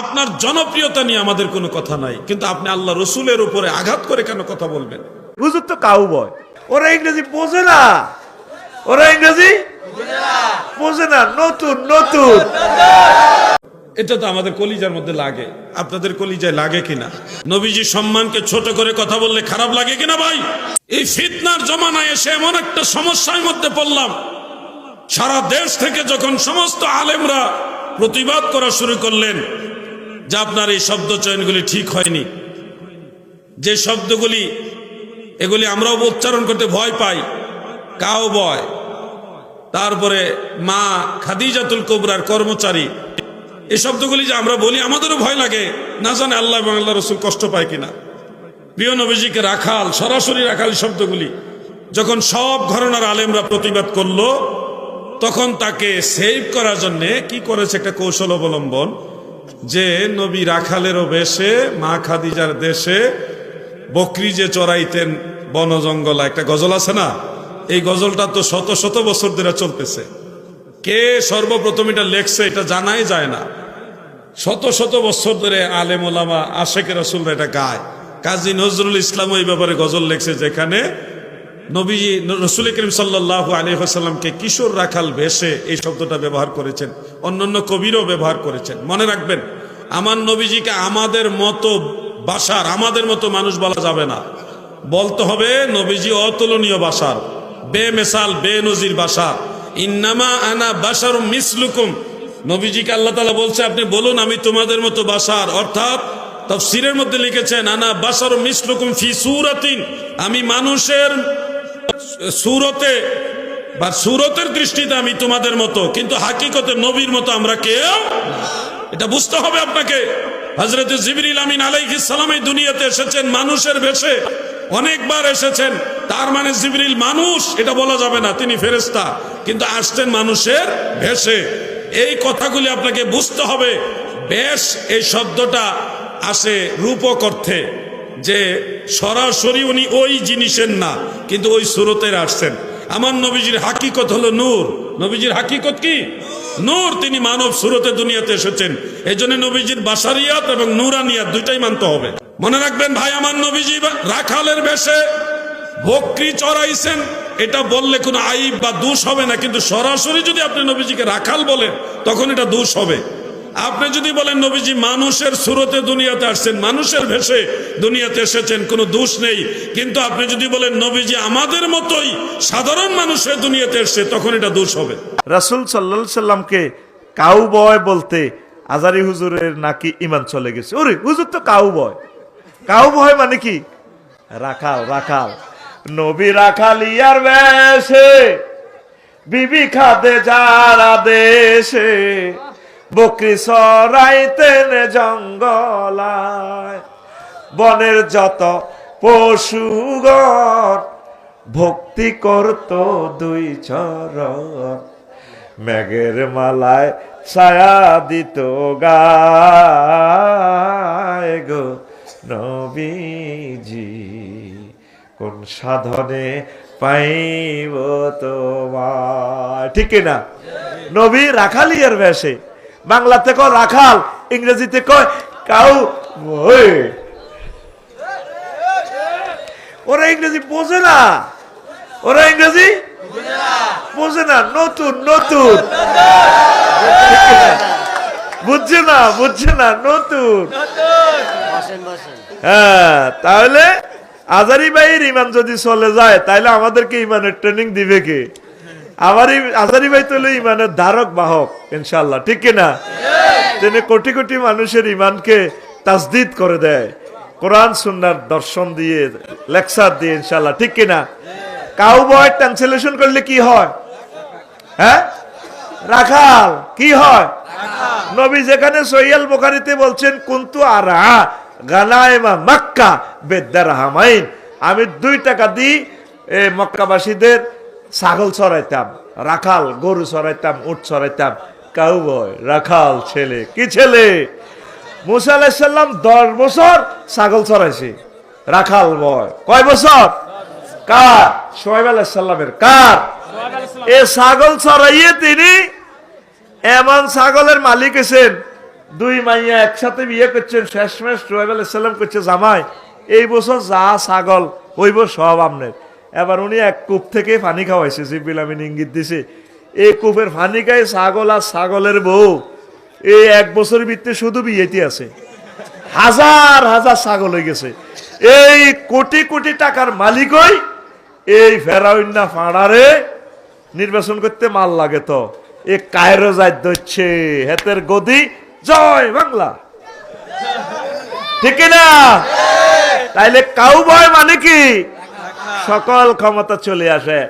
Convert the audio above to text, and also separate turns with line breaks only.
আপনার জনপ্রিয়তা নিয়ে আমাদের কোনো কথা নাই। কিন্তু আপনি আল্লাহ রসুলের উপরে আঘাত করে কেন কথা বলবেন?
হুজুর তো কাউ বয় ওরা ইংরেজি বোঝে না। ওরা ইংরেজি বোঝে না। নতুন নতুন।
এটা তো আমাদের কলিজার মধ্যে লাগে। আপনাদের কলিজায় লাগে কিনা? নবীজি সম্মানকে ছোট করে কথা বললে খারাপ লাগে কিনা ভাই? এই ফিতনার জমানায় এসে এমন একটা সমস্যার মধ্যে পড়লাম। সারা দেশ থেকে যখন সমস্ত আলেমরা প্রতিবাদ করা শুরু করলেন যে আপনার এই শব্দ চয়নগুলি ঠিক হয়নি। যে শব্দগুলি, এগুলি আমরাও উচ্চারণ করতে ভয় পাই। কাও বয়। তারপরে মা খাদিজাতুল কোবরার কর্মচারী। এই শব্দগুলি যে আমরা বলি, আমাদেরও ভয় লাগে। না জানে আল্লাহ এবং আল্লাহ রসুল কষ্ট পায় কিনা। প্রিয় নবীজিকে রাখাল, সরাসরি রাখাল শব্দগুলি। যখন সব ঘরনার আলেমরা প্রতিবাদ করল, তখন তাকে সেভ করার জন্য কি করেছে একটা কৌশল অবলম্বন? যে নবী রাখালেরও বেশে, মা খাদিজার দেশে বকরি যে চড়াইতেন বন জঙ্গল একটা গজল আছে না? এই গজলটা তো শত শত বছর ধরে চলতেছে। কে সর্বপ্রথম এটা লেখছে এটা জানাই যায় না। শত শত বছর ধরে আলেম ওলামা আশেকের রসুলরা এটা গায়। কাজী নজরুল ইসলাম এই ব্যাপারে গজল লেখছে যেখানে নবীজি রসুল করিম সাল্লাহ আলী আসাল্লামকে কিশোর রাখাল ভেসে এই শব্দটা ব্যবহার করেছেন। অন্যান্য কবিরও ব্যবহার করেছেন। মনে রাখবেন, আমার নবীজিকে আমাদের মতো বাসার, আমাদের মতো মানুষ বলা যাবে না। বলতে হবে, নবীজি অতুলনীয় বাসার বে নজির বাসার। ইন্নামা আনা বাসার মিসলুকুম। নবীজিকে আল্লাহ তালা বলছে, আপনি বলুন, আমি তোমাদের মতো বাসার। অর্থাৎ তফসিরের মধ্যে লিখেছেন, আনা বাসার মিসলুকুম ফি সুরাতিন। আমি মানুষের সুরতে বা সুরতের দৃষ্টিতে আমি তোমাদের মতো, কিন্তু হাকিকতে নবীর মতো আমরা কেউ? এটা বুঝতে হবে আপনাকে। হজরত জিবরিল আমিন সালাম এই দুনিয়াতে এসেছেন, মানুষের বেশে অনেকবার এসেছেন। তার মানে জিবরিল মানুষ, এটা বলা যাবে না, তিনি ফেরেস্তা কিন্তু আসছেন মানুষের ভেসে এই কথাগুলি আপনাকে বুঝতে হবে। বেশ এই শব্দটা আসে রূপক অর্থে। যে সরাসরি উনি ওই জিনিসের না, কিন্তু ওই সুরতের আসছেন। আমার নবীজির হাকিকত হলো নূর। নবীজির হাকিকত কি? নূর, তিনি মানব সুরতে দুনিয়াতে এসেছেন। এই জন্য নবীজির বাসারিয়াত এবং নুরানিয়াত দুইটাই মানতে হবে। মনে রাখবেন ভাই, আমার নবীজি রাখালের বেশে বকরি চড়াইছেন, এটা বললে কোনো আইব বা দোষ হবে না, কিন্তু সরাসরি যদি আপনি নবীজিকে রাখাল বলেন, তখন এটা দোষ হবে। আপনি যদি বলেন, নবীজি, মানুষের সুরতে দুনিয়াতে আসছেন, মানুষের ভেসে দুনিয়াতে এসেছেন, কোনো দোষ নেই। কিন্তু আপনি যদি বলেন, নবীজি, আমাদের মতোই সাধারণ মানুষের দুনিয়াতে এসছে, তখন এটা দোষ হবে।
রাসুল সাল্লা সাল্লামকে কাউ বয় বলতে আজারি হুজুরের নাকি ইমান চলে গেছে? ওরে, হুজুর তো কাউ বয় কাউ বয় মানে কি? রাখাল রাখাল। নবী রাখাল ইয়ার বেশে, বিবি খাদে যারা দেশে বকরি সরাইতেন জঙ্গলায়, বনের যত পশুগণ, ভক্তি করত দুই চরণ। মেঘের মালায় ছায়া দিত গায় গো নবীজি, কোন সাধনে পাইব তোমার ঠিক না নবী রাখালিয়ার বেশে বাংলাতে কয় রাখাল ইংরেজিতে কয় কাউ ওরা ইংরেজি বোঝে না। ওরা ইংরেজি বোঝে না। নতুন নতুন। বুঝছে না বুঝছে না নতুন। হ্যাঁ তাহলে আজারি ভাইয়ের ইমান যদি চলে যায় তাহলে আমাদেরকে ইমানের ট্রেনিং দিবে কে? আমার এই- আজারি ভাই তো ইমানের ধারক বাহক ইনশাল্লাহ ঠিক কিনা তিনি কোটি কোটি মানুষের ইমানকে তাসদিদ করে দেয়। কোরআন, সুন্নার দর্শন দিয়ে, লেকচার দিয়ে ইনশাল্লাহ ঠিক কিনা কাউ বয় ট্রান্সলেশন করলে কি হয়? হ্যাঁ? রাখাল, কি হয়? নবী যেখানে সৈয়াল বোখারিতে বলছেন, কুন্তু আরা গানায়মা মক্কা বেদ্দার হামাইন আমি দুই টাকা দিই মক্কাবাসীদের ছাগল চড়াইতাম, রাখাল গরু চড়াইতাম, উট চড়াইতাম। কাউ বয় রাখাল ছেলে, কি ছেলে? মুসা আলাইসাল্লাম দশ বছর ছাগল চড়াইছে। রাখাল বয়, কয় বছর? কার? সোহেব আলাইসাল্লামের কার? এ ছাগল চড়াইয়ে তিনি এমন ছাগলের মালিক এসেন দুই মাইয়া একসাথে বিয়ে করছেন, শেষমেশ সোহেব আলাইসাল্লাম করছে, জামাই, এই বছর যা ছাগল হইব সব আপনার এবার উনি এক কূপ থেকে পানি খাওয়াইছে জিবিল আমিন ইঙ্গিত দিছে। এই কূপের পানি খাই ছাগল আর ছাগলের বউ। এই এক বছরের ভিতরে শুধু বিয়েতে আছে। হাজার হাজার ছাগল হয়ে গেছে। এই কোটি কোটি টাকার মালিকই এই ফেরাউন্না ফাঁড়ারে নির্বাচন করতে মাল লাগে তো। এ কায়রো যাই দচ্ছে হেতের গদি। জয় বাংলা। ঠিক না তাইলে কাউ বয় মানে কি? সকল ক্ষমতা চলে আসে।